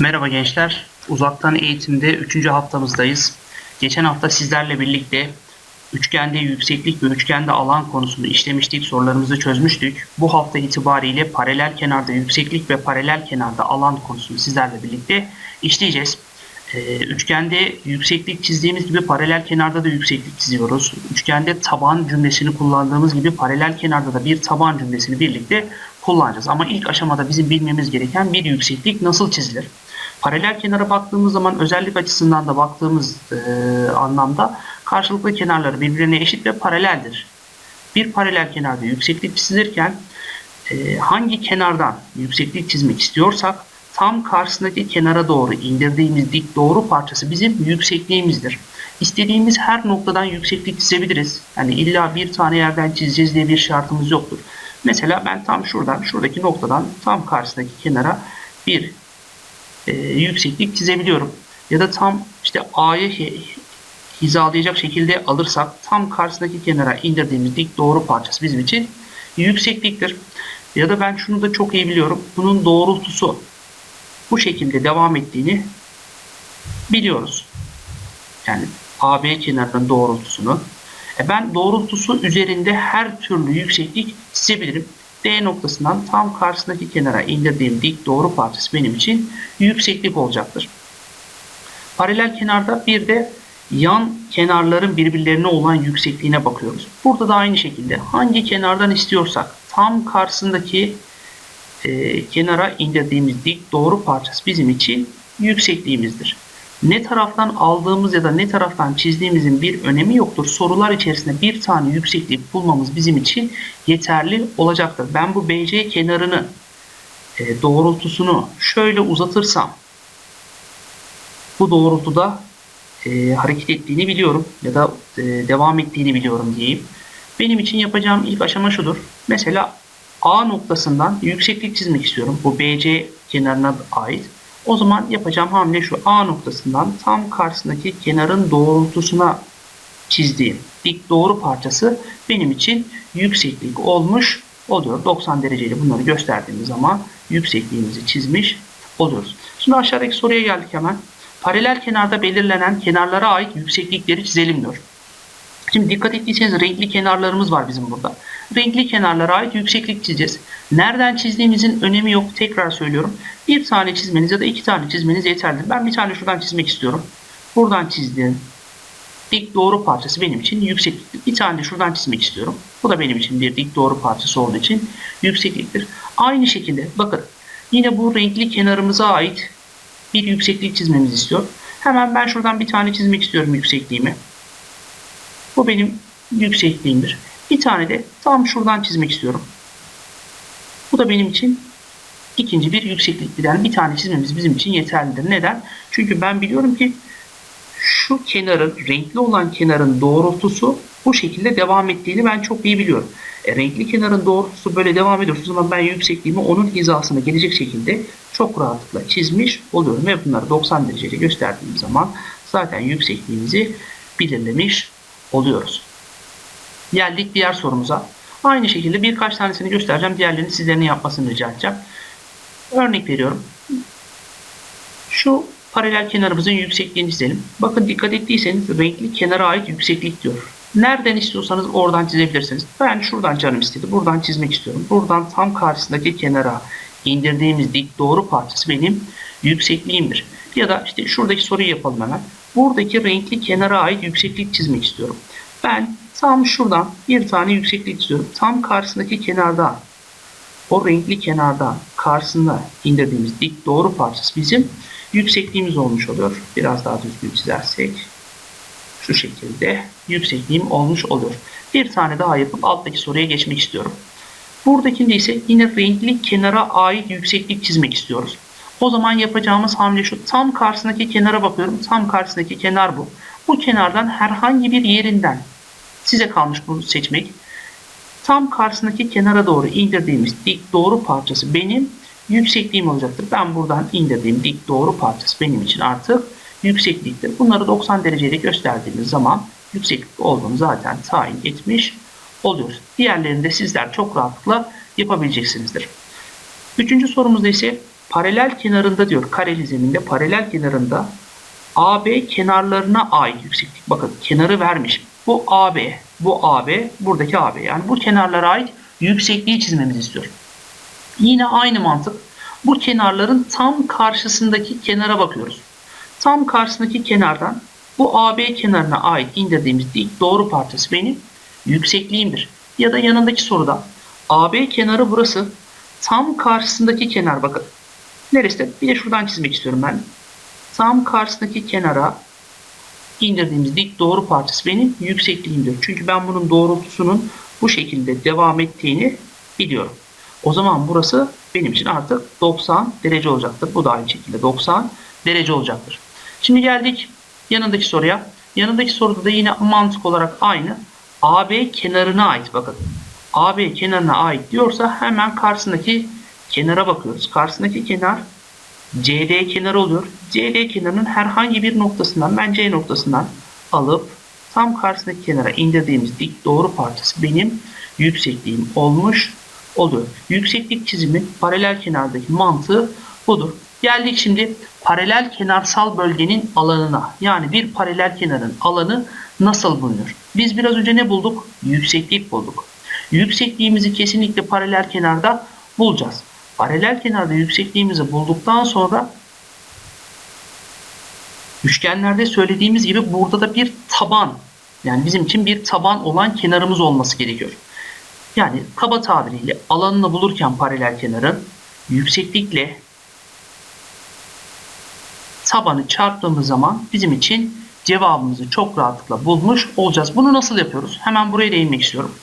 Merhaba gençler. Uzaktan eğitimde 3. haftamızdayız. Geçen hafta sizlerle birlikte üçgende yükseklik ve üçgende alan konusunu işlemiştik. Sorularımızı çözmüştük. Bu hafta itibariyle paralel kenarda yükseklik ve paralel kenarda alan konusunu sizlerle birlikte işleyeceğiz. Ee, üçgende yükseklik çizdiğimiz gibi paralel kenarda da yükseklik çiziyoruz. Üçgende taban cümlesini kullandığımız gibi paralel kenarda da bir taban cümlesini birlikte kullanacağız. Ama ilk aşamada bizim bilmemiz gereken bir yükseklik nasıl çizilir? Paralel kenara baktığımız zaman özellik açısından da baktığımız e, anlamda karşılıklı kenarları birbirine eşit ve paraleldir. Bir paralel kenarda yükseklik çizilirken e, hangi kenardan yükseklik çizmek istiyorsak tam karşısındaki kenara doğru indirdiğimiz dik doğru parçası bizim yüksekliğimizdir. İstediğimiz her noktadan yükseklik çizebiliriz. Yani illa bir tane yerden çizeceğiz diye bir şartımız yoktur. Mesela ben tam şuradan, şuradaki noktadan tam karşısındaki kenara bir e, yükseklik çizebiliyorum. Ya da tam işte A'yı hi- hizalayacak şekilde alırsak tam karşısındaki kenara indirdiğimiz dik doğru parçası bizim için yüksekliktir. Ya da ben şunu da çok iyi biliyorum. Bunun doğrultusu bu şekilde devam ettiğini biliyoruz. Yani AB kenarının doğrultusunu. E ben doğrultusu üzerinde her türlü yükseklik çizebilirim. D noktasından tam karşısındaki kenara indirdiğim dik doğru parçası benim için yükseklik olacaktır. Paralel kenarda bir de yan kenarların birbirlerine olan yüksekliğine bakıyoruz. Burada da aynı şekilde hangi kenardan istiyorsak tam karşısındaki e, kenara indirdiğimiz dik doğru parçası bizim için yüksekliğimizdir. Ne taraftan aldığımız ya da ne taraftan çizdiğimizin bir önemi yoktur. Sorular içerisinde bir tane yükseklik bulmamız bizim için yeterli olacaktır. Ben bu BC kenarını e, doğrultusunu şöyle uzatırsam bu doğrultuda e, hareket ettiğini biliyorum ya da e, devam ettiğini biliyorum diyeyim. Benim için yapacağım ilk aşama şudur. Mesela A noktasından yükseklik çizmek istiyorum. Bu BC kenarına ait. O zaman yapacağım hamle şu. A noktasından tam karşısındaki kenarın doğrultusuna çizdiğim dik doğru parçası benim için yükseklik olmuş oluyor. 90 dereceyle bunları gösterdiğimiz zaman yüksekliğimizi çizmiş oluyoruz. Şimdi aşağıdaki soruya geldik hemen. Paralel kenarda belirlenen kenarlara ait yükseklikleri çizelim diyor. Şimdi dikkat ettiyseniz renkli kenarlarımız var bizim burada. Renkli kenarlara ait yükseklik çizeceğiz. Nereden çizdiğimizin önemi yok. Tekrar söylüyorum. Bir tane çizmeniz ya da iki tane çizmeniz yeterlidir. Ben bir tane şuradan çizmek istiyorum. Buradan çizdiğim dik doğru parçası benim için yüksekliktir. Bir tane de şuradan çizmek istiyorum. Bu da benim için bir dik doğru parçası olduğu için yüksekliktir. Aynı şekilde bakın yine bu renkli kenarımıza ait bir yükseklik çizmemizi istiyor. Hemen ben şuradan bir tane çizmek istiyorum yüksekliğimi. Bu benim yüksekliğimdir. Bir tane de tam şuradan çizmek istiyorum. Bu da benim için ikinci bir yüksekliktir. Yani bir tane çizmemiz bizim için yeterlidir. Neden? Çünkü ben biliyorum ki şu kenarın, renkli olan kenarın doğrultusu bu şekilde devam ettiğini ben çok iyi biliyorum. E, renkli kenarın doğrultusu böyle devam ediyorsa o zaman ben yüksekliğimi onun hizasına gelecek şekilde çok rahatlıkla çizmiş oluyorum. Ve bunları 90 dereceyle gösterdiğim zaman zaten yüksekliğimizi belirlemiş oluyoruz. Geldik diğer sorumuza. Aynı şekilde birkaç tanesini göstereceğim. Diğerlerini sizlerin yapmasını rica edeceğim. Örnek veriyorum. Şu paralel kenarımızın yüksekliğini çizelim. Bakın dikkat ettiyseniz renkli kenara ait yükseklik diyor. Nereden istiyorsanız oradan çizebilirsiniz. Ben şuradan canım istedi. Buradan çizmek istiyorum. Buradan tam karşısındaki kenara indirdiğimiz dik doğru parçası benim yüksekliğimdir. Ya da işte şuradaki soruyu yapalım hemen. Buradaki renkli kenara ait yükseklik çizmek istiyorum. Ben tam şuradan bir tane yükseklik çiziyorum. Tam karşısındaki kenarda o renkli kenarda karşısında indirdiğimiz dik doğru parçası bizim yüksekliğimiz olmuş oluyor. Biraz daha düzgün çizersek şu şekilde yüksekliğim olmuş oluyor. Bir tane daha yapıp alttaki soruya geçmek istiyorum. Buradakinde ise yine renkli kenara ait yükseklik çizmek istiyoruz. O zaman yapacağımız hamle şu. Tam karşısındaki kenara bakıyorum. Tam karşısındaki kenar bu. Bu kenardan herhangi bir yerinden size kalmış bunu seçmek. Tam karşısındaki kenara doğru indirdiğimiz dik doğru parçası benim yüksekliğim olacaktır. Ben buradan indirdiğim dik doğru parçası benim için artık yüksekliktir. Bunları 90 dereceyle gösterdiğimiz zaman yükseklik olduğunu zaten tayin etmiş oluyoruz. Diğerlerini de sizler çok rahatlıkla yapabileceksinizdir. Üçüncü sorumuzda ise paralel kenarında diyor kareli zeminde paralel kenarında AB kenarlarına ait yükseklik. Bakın kenarı vermiş. Bu AB, bu AB, buradaki AB. Yani bu kenarlara ait yüksekliği çizmemizi istiyor. Yine aynı mantık. Bu kenarların tam karşısındaki kenara bakıyoruz. Tam karşısındaki kenardan bu AB kenarına ait indirdiğimiz dik doğru parçası benim yüksekliğimdir. Ya da yanındaki soruda AB kenarı burası. Tam karşısındaki kenar bakın. Neresi? Bir de şuradan çizmek istiyorum ben. Tam karşısındaki kenara indirdiğimiz dik doğru parçası benim yüksekliğimdir. Çünkü ben bunun doğrultusunun bu şekilde devam ettiğini biliyorum. O zaman burası benim için artık 90 derece olacaktır. Bu da aynı şekilde 90 derece olacaktır. Şimdi geldik yanındaki soruya. Yanındaki soruda da yine mantık olarak aynı. AB kenarına ait bakın. AB kenarına ait diyorsa hemen karşısındaki kenara bakıyoruz. Karşısındaki kenar CD kenarı oluyor. CD kenarının herhangi bir noktasından ben C noktasından alıp tam karşısındaki kenara indirdiğimiz dik doğru parçası benim yüksekliğim olmuş oluyor. Yükseklik çizimi paralel kenardaki mantığı budur. Geldik şimdi paralel kenarsal bölgenin alanına. Yani bir paralel kenarın alanı nasıl bulunur? Biz biraz önce ne bulduk? Yükseklik bulduk. Yüksekliğimizi kesinlikle paralel kenarda bulacağız. Paralel kenarda yüksekliğimizi bulduktan sonra üçgenlerde söylediğimiz gibi burada da bir taban yani bizim için bir taban olan kenarımız olması gerekiyor. Yani kaba tabiriyle alanını bulurken paralel kenarın yükseklikle tabanı çarptığımız zaman bizim için cevabımızı çok rahatlıkla bulmuş olacağız. Bunu nasıl yapıyoruz? Hemen buraya değinmek istiyorum.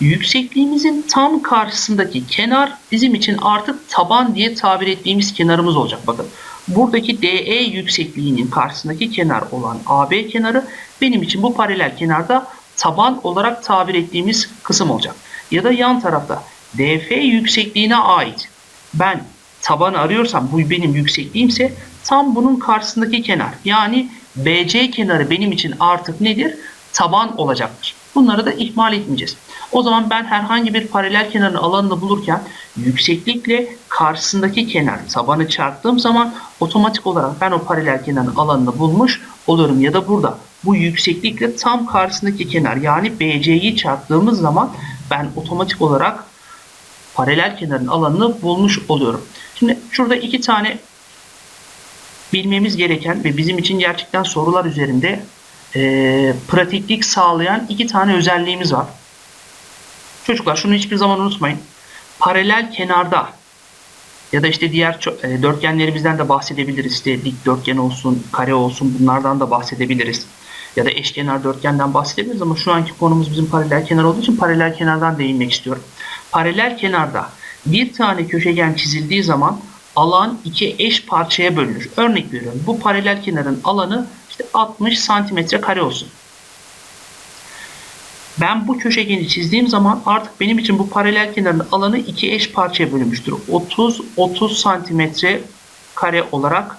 Yüksekliğimizin tam karşısındaki kenar bizim için artık taban diye tabir ettiğimiz kenarımız olacak. Bakın buradaki DE yüksekliğinin karşısındaki kenar olan AB kenarı benim için bu paralel kenarda taban olarak tabir ettiğimiz kısım olacak. Ya da yan tarafta DF yüksekliğine ait ben tabanı arıyorsam bu benim yüksekliğimse tam bunun karşısındaki kenar yani BC kenarı benim için artık nedir? Taban olacaktır. Bunları da ihmal etmeyeceğiz. O zaman ben herhangi bir paralel kenarın alanını bulurken yükseklikle karşısındaki kenar tabanı çarptığım zaman otomatik olarak ben o paralel kenarın alanını bulmuş oluyorum. Ya da burada bu yükseklikle tam karşısındaki kenar yani BC'yi çarptığımız zaman ben otomatik olarak paralel kenarın alanını bulmuş oluyorum. Şimdi şurada iki tane bilmemiz gereken ve bizim için gerçekten sorular üzerinde e, pratiklik sağlayan iki tane özelliğimiz var. Çocuklar şunu hiçbir zaman unutmayın. Paralel kenarda ya da işte diğer e, dörtgenlerimizden de bahsedebiliriz. İşte dikdörtgen olsun, kare olsun bunlardan da bahsedebiliriz. Ya da eşkenar dörtgenden bahsedebiliriz ama şu anki konumuz bizim paralel kenar olduğu için paralel kenardan değinmek istiyorum. Paralel kenarda bir tane köşegen çizildiği zaman alan iki eş parçaya bölünür. Örnek veriyorum. Bu paralel kenarın alanı işte 60 santimetre kare olsun. Ben bu köşegeni çizdiğim zaman artık benim için bu paralel kenarın alanı iki eş parçaya bölünmüştür. 30 30 santimetre kare olarak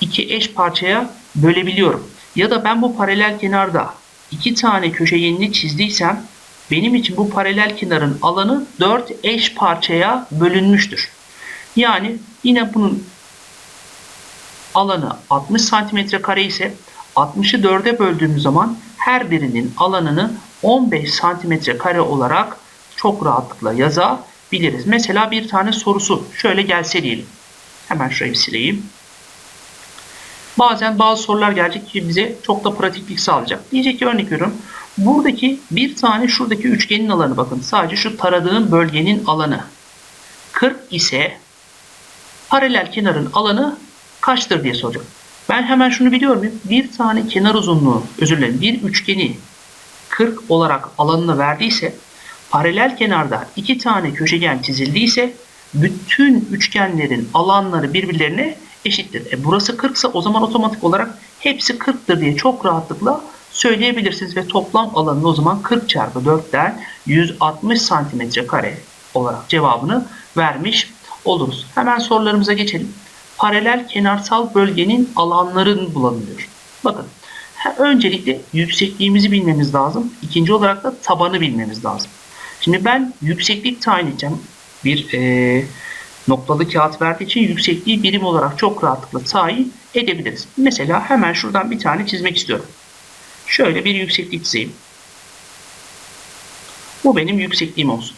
iki eş parçaya bölebiliyorum. Ya da ben bu paralel kenarda iki tane köşegenini çizdiysem benim için bu paralel kenarın alanı 4 eş parçaya bölünmüştür. Yani yine bunun alanı 60 santimetre kare ise 60'ı 4'e böldüğümüz zaman her birinin alanını 15 santimetre kare olarak çok rahatlıkla yazabiliriz. Mesela bir tane sorusu şöyle gelse diyelim. Hemen şurayı sileyim. Bazen bazı sorular gelecek ki bize çok da pratiklik sağlayacak. Diyecek ki örnek veriyorum. Buradaki bir tane şuradaki üçgenin alanı bakın. Sadece şu taradığım bölgenin alanı 40 ise paralel kenarın alanı kaçtır diye soracak. Ben hemen şunu biliyor muyum? Bir tane kenar uzunluğu, özür dilerim, bir üçgeni 40 olarak alanını verdiyse, paralel kenarda iki tane köşegen çizildiyse, bütün üçgenlerin alanları birbirlerine eşittir. E burası 40 ise o zaman otomatik olarak hepsi 40'tır diye çok rahatlıkla söyleyebilirsiniz ve toplam alanını o zaman 40 çarpı 4'ten 160 santimetre kare olarak cevabını vermiş oluruz. Hemen sorularımıza geçelim paralel kenarsal bölgenin alanlarını bulanıyor. Bakın öncelikle yüksekliğimizi bilmemiz lazım. İkinci olarak da tabanı bilmemiz lazım. Şimdi ben yükseklik tayin edeceğim. Bir e, noktalı kağıt verdiği için yüksekliği birim olarak çok rahatlıkla tayin edebiliriz. Mesela hemen şuradan bir tane çizmek istiyorum. Şöyle bir yükseklik çizeyim. Bu benim yüksekliğim olsun.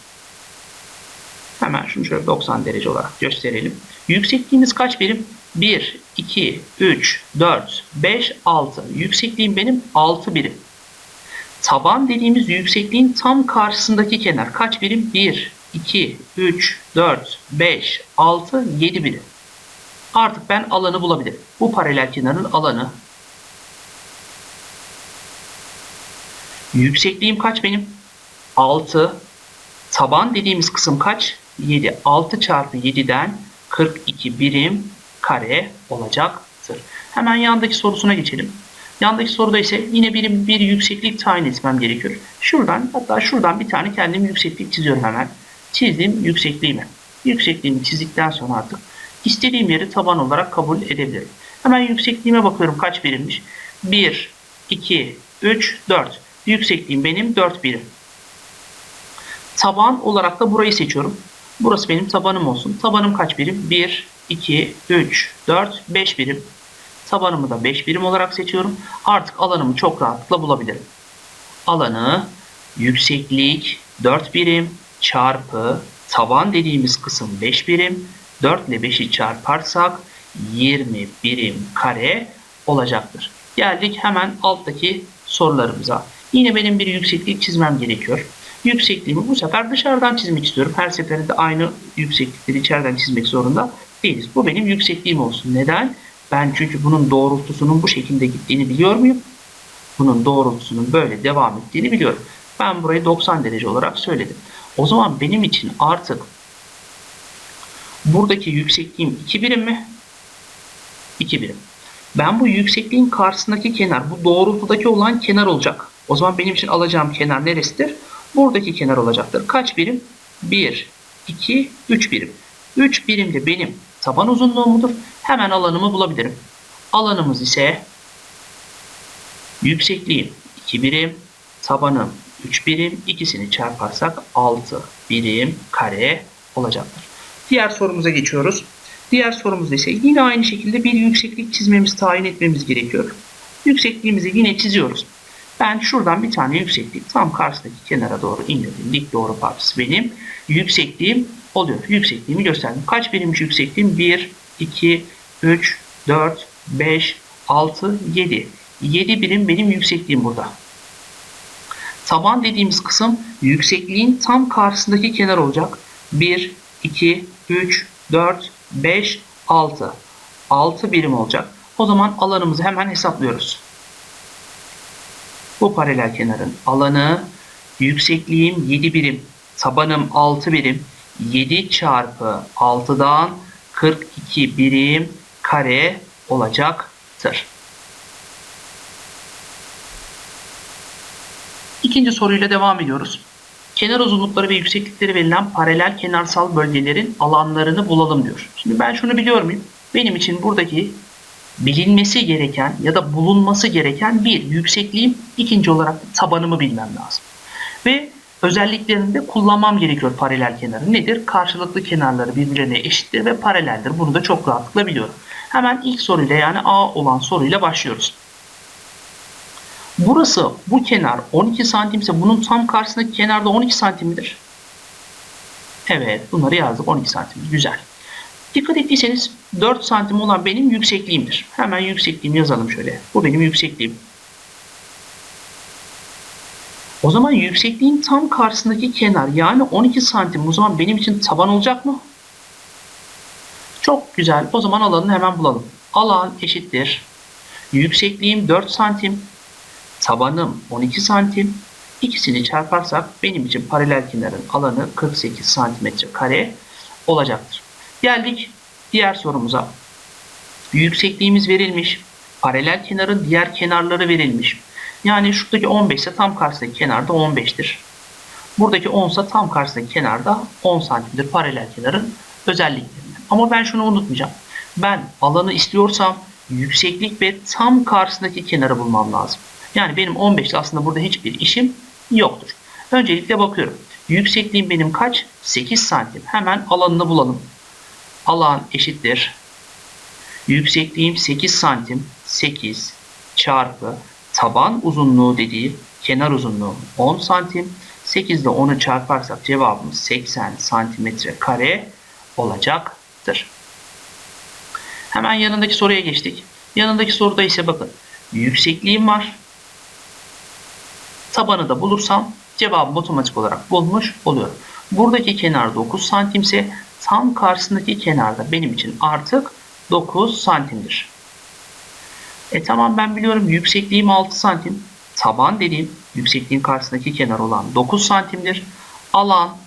Hemen şunu şöyle 90 derece olarak gösterelim. Yüksekliğimiz kaç birim? 1, 2, 3, 4, 5, 6. Yüksekliğim benim 6 birim. Taban dediğimiz yüksekliğin tam karşısındaki kenar kaç birim? 1, 2, 3, 4, 5, 6, 7 birim. Artık ben alanı bulabilirim. Bu paralel kenarın alanı. Yüksekliğim kaç benim? 6. Taban dediğimiz kısım kaç? 7. 6 çarpı 7'den 42 birim kare olacaktır. Hemen yandaki sorusuna geçelim. Yandaki soruda ise yine birim bir yükseklik tayin etmem gerekiyor. Şuradan hatta şuradan bir tane kendim yükseklik çiziyorum hemen. Çizdim yüksekliğimi. Yüksekliğimi çizdikten sonra artık istediğim yeri taban olarak kabul edebilirim. Hemen yüksekliğime bakıyorum kaç birimmiş. 1, 2, 3, 4. Yüksekliğim benim 4 birim. Taban olarak da burayı seçiyorum. Burası benim tabanım olsun. Tabanım kaç birim? 1, 2, 3, 4, 5 birim. Tabanımı da 5 birim olarak seçiyorum. Artık alanımı çok rahatlıkla bulabilirim. Alanı yükseklik 4 birim çarpı taban dediğimiz kısım 5 birim. 4 ile 5'i çarparsak 20 birim kare olacaktır. Geldik hemen alttaki sorularımıza. Yine benim bir yükseklik çizmem gerekiyor. Yüksekliğimi bu sefer dışarıdan çizmek istiyorum. Her seferinde aynı yükseklikleri içeriden çizmek zorunda değiliz. Bu benim yüksekliğim olsun. Neden? Ben çünkü bunun doğrultusunun bu şekilde gittiğini biliyor muyum? Bunun doğrultusunun böyle devam ettiğini biliyorum. Ben burayı 90 derece olarak söyledim. O zaman benim için artık buradaki yüksekliğim 2 birim mi? 2 birim. Ben bu yüksekliğin karşısındaki kenar, bu doğrultudaki olan kenar olacak. O zaman benim için alacağım kenar neresidir? Buradaki kenar olacaktır. Kaç birim? 1, 2, 3 birim. 3 birim de benim taban uzunluğumudur. Hemen alanımı bulabilirim. Alanımız ise yüksekliğim 2 birim, tabanım 3 birim. İkisini çarparsak 6 birim kare olacaktır. Diğer sorumuza geçiyoruz. Diğer sorumuzda ise yine aynı şekilde bir yükseklik çizmemiz, tayin etmemiz gerekiyor. Yüksekliğimizi yine çiziyoruz. Ben şuradan bir tane yükseklik tam karşıdaki kenara doğru indirdim. Dik doğru parçası benim. Yüksekliğim oluyor. Yüksekliğimi gösterdim. Kaç birimmiş yüksekliğim? 1, 2, 3, 4, 5, 6, 7. 7 birim benim yüksekliğim burada. Taban dediğimiz kısım yüksekliğin tam karşısındaki kenar olacak. 1, 2, 3, 4, 5, 6. 6 birim olacak. O zaman alanımızı hemen hesaplıyoruz. Bu paralel kenarın alanı yüksekliğim 7 birim, tabanım 6 birim. 7 çarpı 6'dan 42 birim kare olacaktır. İkinci soruyla devam ediyoruz. Kenar uzunlukları ve yükseklikleri verilen paralel kenarsal bölgelerin alanlarını bulalım diyor. Şimdi ben şunu biliyor muyum? Benim için buradaki bilinmesi gereken ya da bulunması gereken bir yüksekliğim, ikinci olarak da tabanımı bilmem lazım. Ve özelliklerini de kullanmam gerekiyor paralel kenarı. Nedir? Karşılıklı kenarları birbirine eşittir ve paraleldir. Bunu da çok rahatlıkla biliyorum. Hemen ilk soruyla yani A olan soruyla başlıyoruz. Burası bu kenar 12 santim ise bunun tam karşısındaki kenarda 12 santim midir? Evet bunları yazdık 12 santim. Güzel. Dikkat ettiyseniz 4 santim olan benim yüksekliğimdir. Hemen yüksekliğimi yazalım şöyle. Bu benim yüksekliğim. O zaman yüksekliğin tam karşısındaki kenar yani 12 santim o zaman benim için taban olacak mı? Çok güzel. O zaman alanını hemen bulalım. Alan eşittir. Yüksekliğim 4 santim. Tabanım 12 santim. İkisini çarparsak benim için paralel kenarın alanı 48 santimetre kare olacaktır. Geldik diğer sorumuza. Yüksekliğimiz verilmiş. Paralel kenarın diğer kenarları verilmiş. Yani şuradaki 15 ise tam karşısındaki kenarda 15'tir. Buradaki 10 ise tam karşısındaki kenarda 10 santimdir paralel kenarın özelliklerini. Ama ben şunu unutmayacağım. Ben alanı istiyorsam yükseklik ve tam karşısındaki kenarı bulmam lazım. Yani benim 15 aslında burada hiçbir işim yoktur. Öncelikle bakıyorum. Yüksekliğim benim kaç? 8 santim. Hemen alanını bulalım. Alan eşittir. Yüksekliğim 8 santim. 8 çarpı taban uzunluğu dediği kenar uzunluğu 10 santim. 8 ile 10'u çarparsak cevabımız 80 santimetre kare olacaktır. Hemen yanındaki soruya geçtik. Yanındaki soruda ise bakın yüksekliğim var. Tabanı da bulursam cevabımı otomatik olarak bulmuş oluyorum. Buradaki kenar 9 santimse tam karşısındaki kenarda benim için artık 9 santimdir. E tamam ben biliyorum yüksekliğim 6 santim. Taban dediğim yüksekliğin karşısındaki kenar olan 9 santimdir. Alan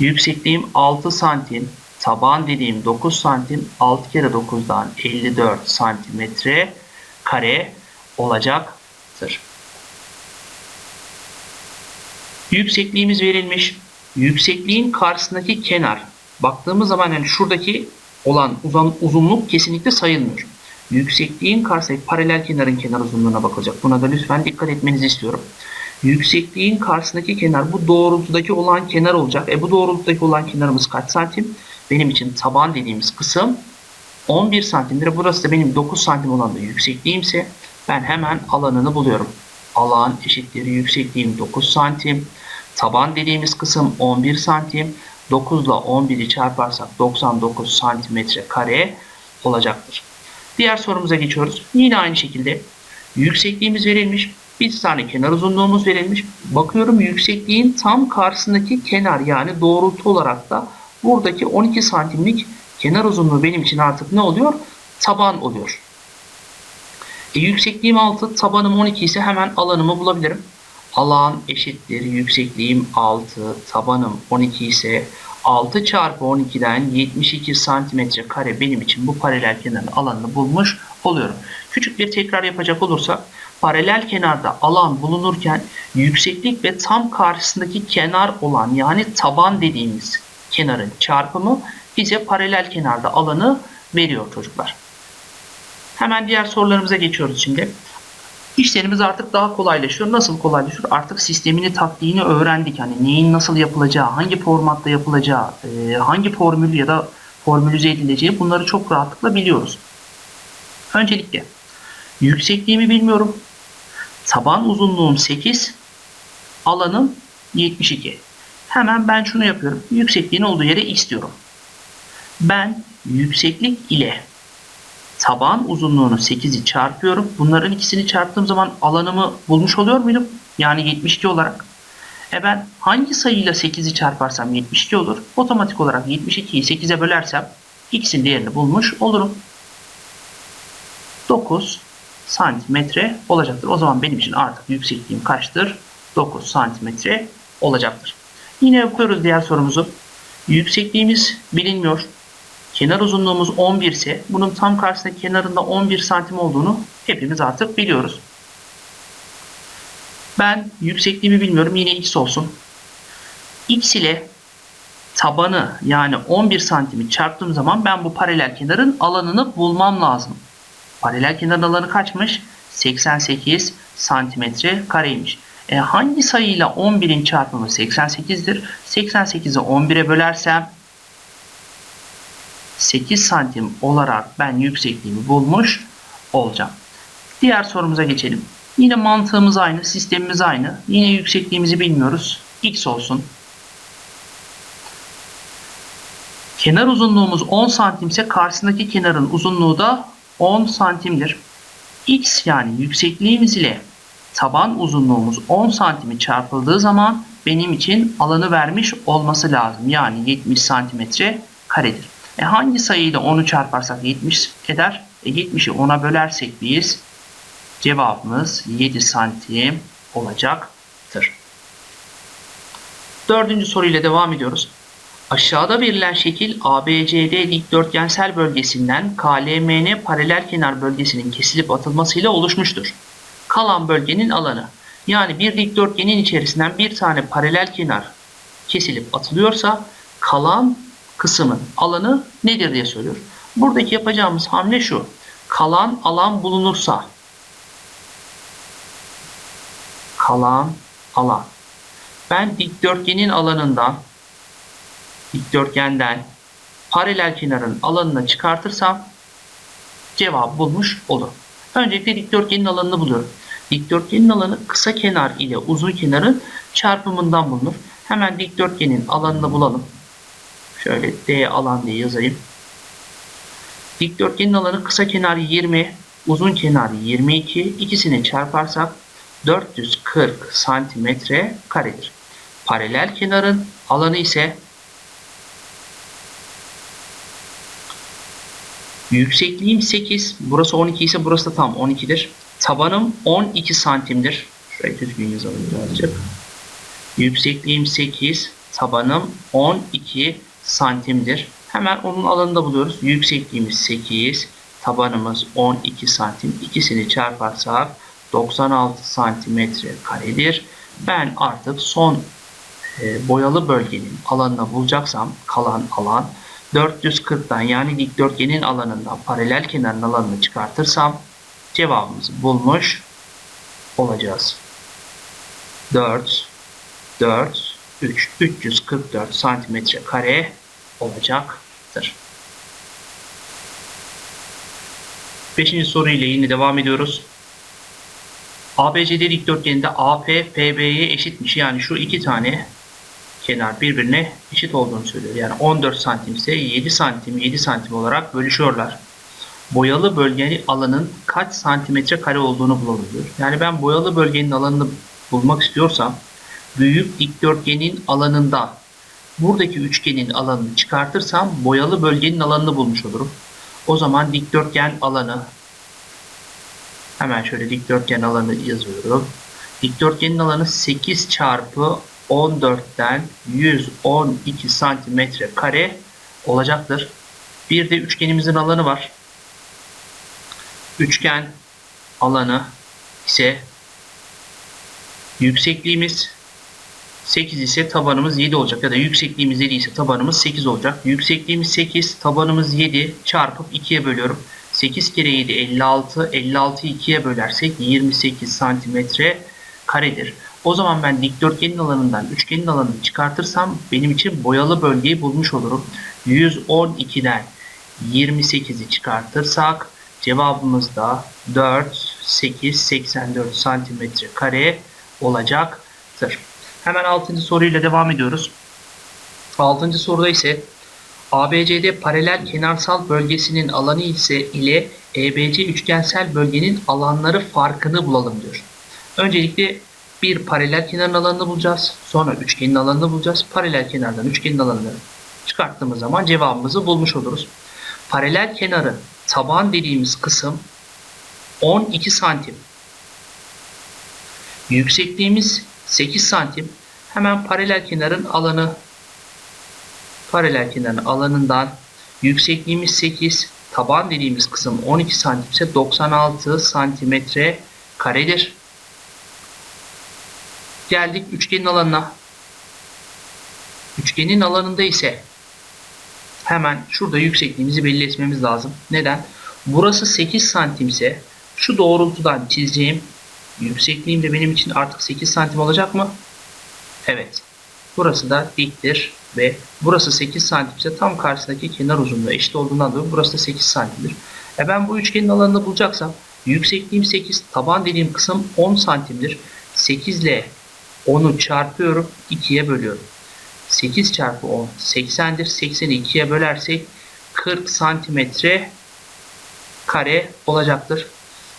yüksekliğim 6 santim. Taban dediğim 9 santim. 6 kere 9'dan 54 santimetre kare olacaktır. Yüksekliğimiz verilmiş. Yüksekliğin karşısındaki kenar. Baktığımız zaman yani şuradaki olan uzun, uzunluk kesinlikle sayılmıyor. Yüksekliğin karşısındaki paralel kenarın kenar uzunluğuna bakılacak. Buna da lütfen dikkat etmenizi istiyorum. Yüksekliğin karşısındaki kenar bu doğrultudaki olan kenar olacak. E bu doğrultudaki olan kenarımız kaç santim? Benim için taban dediğimiz kısım 11 santimdir. Burası da benim 9 santim olan da yüksekliğimse ben hemen alanını buluyorum. Alan eşittir yüksekliğim 9 santim. Taban dediğimiz kısım 11 santim. 9 ile 11'i çarparsak 99 santimetre kare olacaktır. Diğer sorumuza geçiyoruz. Yine aynı şekilde yüksekliğimiz verilmiş. Bir tane kenar uzunluğumuz verilmiş. Bakıyorum yüksekliğin tam karşısındaki kenar yani doğrultu olarak da buradaki 12 santimlik kenar uzunluğu benim için artık ne oluyor? Taban oluyor. E, yüksekliğim 6, tabanım 12 ise hemen alanımı bulabilirim. Alan eşittir yüksekliğim 6, tabanım 12 ise 6 çarpı 12'den 72 santimetre kare benim için bu paralel kenarın alanını bulmuş oluyorum. Küçük bir tekrar yapacak olursak paralel kenarda alan bulunurken yükseklik ve tam karşısındaki kenar olan yani taban dediğimiz kenarın çarpımı bize paralel kenarda alanı veriyor çocuklar. Hemen diğer sorularımıza geçiyoruz şimdi. İşlerimiz artık daha kolaylaşıyor. Nasıl kolaylaşıyor? Artık sistemini, taktiğini öğrendik. Hani neyin nasıl yapılacağı, hangi formatta yapılacağı, e, hangi formül ya da formülize edileceği bunları çok rahatlıkla biliyoruz. Öncelikle yüksekliğimi bilmiyorum. Taban uzunluğum 8, alanım 72. Hemen ben şunu yapıyorum. Yüksekliğin olduğu yere x diyorum. Ben yükseklik ile taban uzunluğunu 8'i çarpıyorum. Bunların ikisini çarptığım zaman alanımı bulmuş oluyor muydum? Yani 72 olarak. E ben hangi sayıyla 8'i çarparsam 72 olur. Otomatik olarak 72'yi 8'e bölersem x'in değerini bulmuş olurum. 9 santimetre olacaktır. O zaman benim için artık yüksekliğim kaçtır? 9 santimetre olacaktır. Yine yapıyoruz diğer sorumuzu. Yüksekliğimiz bilinmiyor. Kenar uzunluğumuz 11 ise bunun tam karşısındaki kenarında 11 santim olduğunu hepimiz artık biliyoruz. Ben yüksekliğimi bilmiyorum. Yine x olsun. x ile tabanı yani 11 santimi çarptığım zaman ben bu paralel kenarın alanını bulmam lazım. Paralel kenarın alanı kaçmış? 88 santimetre kareymiş. E hangi sayıyla 11'in çarpımı 88'dir? 88'i 11'e bölersem 8 santim olarak ben yüksekliğimi bulmuş olacağım. Diğer sorumuza geçelim. Yine mantığımız aynı, sistemimiz aynı. Yine yüksekliğimizi bilmiyoruz. X olsun. Kenar uzunluğumuz 10 santimse karşısındaki kenarın uzunluğu da 10 santimdir. X yani yüksekliğimiz ile taban uzunluğumuz 10 santimi çarpıldığı zaman benim için alanı vermiş olması lazım. Yani 70 santimetre karedir. E hangi sayıyla 10'u çarparsak 70 eder? E 70'i 10'a bölersek biz cevabımız 7 santim olacaktır. Dördüncü soruyla devam ediyoruz. Aşağıda verilen şekil ABCD dikdörtgensel bölgesinden KLMN paralel kenar bölgesinin kesilip atılmasıyla oluşmuştur. Kalan bölgenin alanı yani bir dikdörtgenin içerisinden bir tane paralel kenar kesilip atılıyorsa kalan kısmın alanı nedir diye soruyor. Buradaki yapacağımız hamle şu. Kalan alan bulunursa kalan alan. Ben dikdörtgenin alanından dikdörtgenden paralel kenarın alanını çıkartırsam cevabı bulmuş olurum. Öncelikle dikdörtgenin alanını buluyorum. Dikdörtgenin alanı kısa kenar ile uzun kenarın çarpımından bulunur. Hemen dikdörtgenin alanını bulalım. Şöyle D alan diye yazayım. Dikdörtgenin alanı kısa kenar 20, uzun kenar 22. İkisini çarparsak 440 santimetre karedir. Paralel kenarın alanı ise yüksekliğim 8. Burası 12 ise burası da tam 12'dir. Tabanım 12 santimdir. Şurayı düzgün yazalım birazcık. Yüksekliğim 8. Tabanım 12 santimdir. Hemen onun alanını da buluyoruz. Yüksekliğimiz 8. Tabanımız 12 santim. İkisini çarparsak 96 santimetre karedir. Ben artık son e, boyalı bölgenin alanını bulacaksam kalan alan 440'tan yani dikdörtgenin alanından paralel kenarın alanını çıkartırsam cevabımızı bulmuş olacağız. 4 4 3 344 santimetre kare olacaktır. Beşinci soru ile yine devam ediyoruz. ABCD dikdörtgeninde AP PB'ye eşitmiş. Yani şu iki tane kenar birbirine eşit olduğunu söylüyor. Yani 14 santim ise 7 santim 7 santim olarak bölüşüyorlar. Boyalı bölgenin alanın kaç santimetre kare olduğunu bulalım diyor. Yani ben boyalı bölgenin alanını bulmak istiyorsam büyük dikdörtgenin alanında buradaki üçgenin alanını çıkartırsam boyalı bölgenin alanını bulmuş olurum. O zaman dikdörtgen alanı hemen şöyle dikdörtgen alanı yazıyorum. Dikdörtgenin alanı 8 çarpı 14'ten 112 santimetre kare olacaktır. Bir de üçgenimizin alanı var. Üçgen alanı ise yüksekliğimiz 8 ise tabanımız 7 olacak ya da yüksekliğimiz 7 ise tabanımız 8 olacak. Yüksekliğimiz 8, tabanımız 7 çarpıp 2'ye bölüyorum. 8 kere 7 56, 56'yı 2'ye bölersek 28 santimetre karedir. O zaman ben dikdörtgenin alanından üçgenin alanını çıkartırsam benim için boyalı bölgeyi bulmuş olurum. 112'den 28'i çıkartırsak cevabımız da 4, 8, 84 santimetre kare olacaktır. Hemen 6. soruyla devam ediyoruz. 6. soruda ise ABCD paralel kenarsal bölgesinin alanı ise ile EBC üçgensel bölgenin alanları farkını bulalım diyor. Öncelikle bir paralel kenarın alanını bulacağız. Sonra üçgenin alanını bulacağız. Paralel kenardan üçgenin alanını çıkarttığımız zaman cevabımızı bulmuş oluruz. Paralel kenarı taban dediğimiz kısım 12 santim. Yüksekliğimiz 8 santim. Hemen paralel kenarın alanı paralel kenarın alanından yüksekliğimiz 8, taban dediğimiz kısım 12 santim ise 96 santimetre karedir. Geldik üçgenin alanına. Üçgenin alanında ise hemen şurada yüksekliğimizi belli etmemiz lazım. Neden? Burası 8 santim ise şu doğrultudan çizeceğim yüksekliğim de benim için artık 8 santim olacak mı? Evet. Burası da diktir ve burası 8 santim ise tam karşısındaki kenar uzunluğu eşit olduğundan dolayı burası da 8 santimdir. E ben bu üçgenin alanını bulacaksam yüksekliğim 8, taban dediğim kısım 10 santimdir. 8 ile 10'u çarpıyorum, 2'ye bölüyorum. 8 çarpı 10 80'dir. 80'i 2'ye bölersek 40 santimetre kare olacaktır.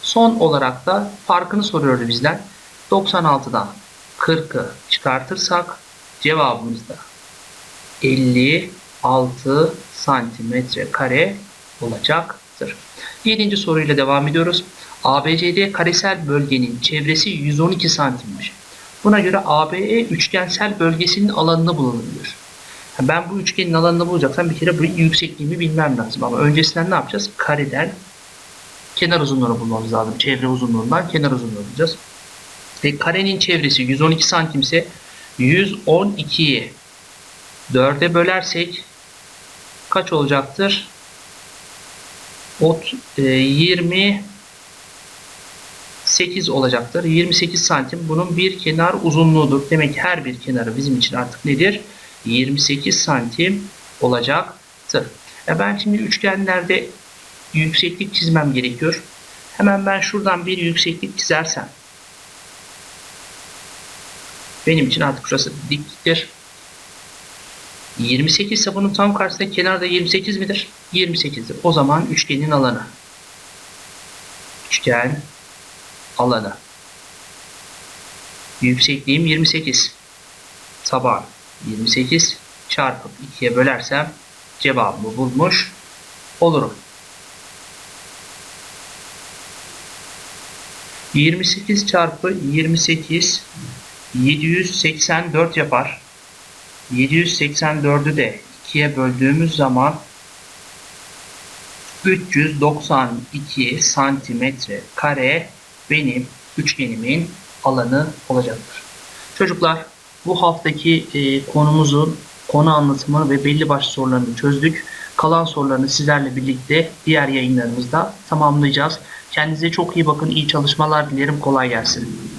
Son olarak da farkını soruyordu bizden. 96'dan 40'ı çıkartırsak cevabımız da 56 santimetre kare olacaktır. 7. soruyla devam ediyoruz. ABCD karesel bölgenin çevresi 112 santimmiş. Buna göre ABE üçgensel bölgesinin alanını diyor. Ben bu üçgenin alanını bulacaksam bir kere bu yüksekliğimi bilmem lazım. Ama öncesinden ne yapacağız? Kareden kenar uzunluğunu bulmamız lazım. Çevre uzunluğundan kenar uzunluğunu bulacağız. Ve karenin çevresi 112 santim ise 112'yi 4'e bölersek kaç olacaktır? Ot, e, 28 olacaktır. 28 santim bunun bir kenar uzunluğudur. Demek ki her bir kenarı bizim için artık nedir? 28 santim olacaktır. Ya ben şimdi üçgenlerde yükseklik çizmem gerekiyor. Hemen ben şuradan bir yükseklik çizersem benim için artık şurası diktir. 28 ise bunun tam karşısındaki kenarda 28 midir? 28'dir. O zaman üçgenin alanı. Üçgen alanı. Yüksekliğim 28. Taban 28 çarpıp 2'ye bölersem cevabımı bulmuş olurum. 28 çarpı 28 784 yapar. 784'ü de 2'ye böldüğümüz zaman 392 santimetre kare benim üçgenimin alanı olacaktır. Çocuklar bu haftaki e, konumuzun konu anlatımı ve belli başlı sorularını çözdük. Kalan sorularını sizlerle birlikte diğer yayınlarımızda tamamlayacağız. Kendinize çok iyi bakın. iyi çalışmalar dilerim. Kolay gelsin.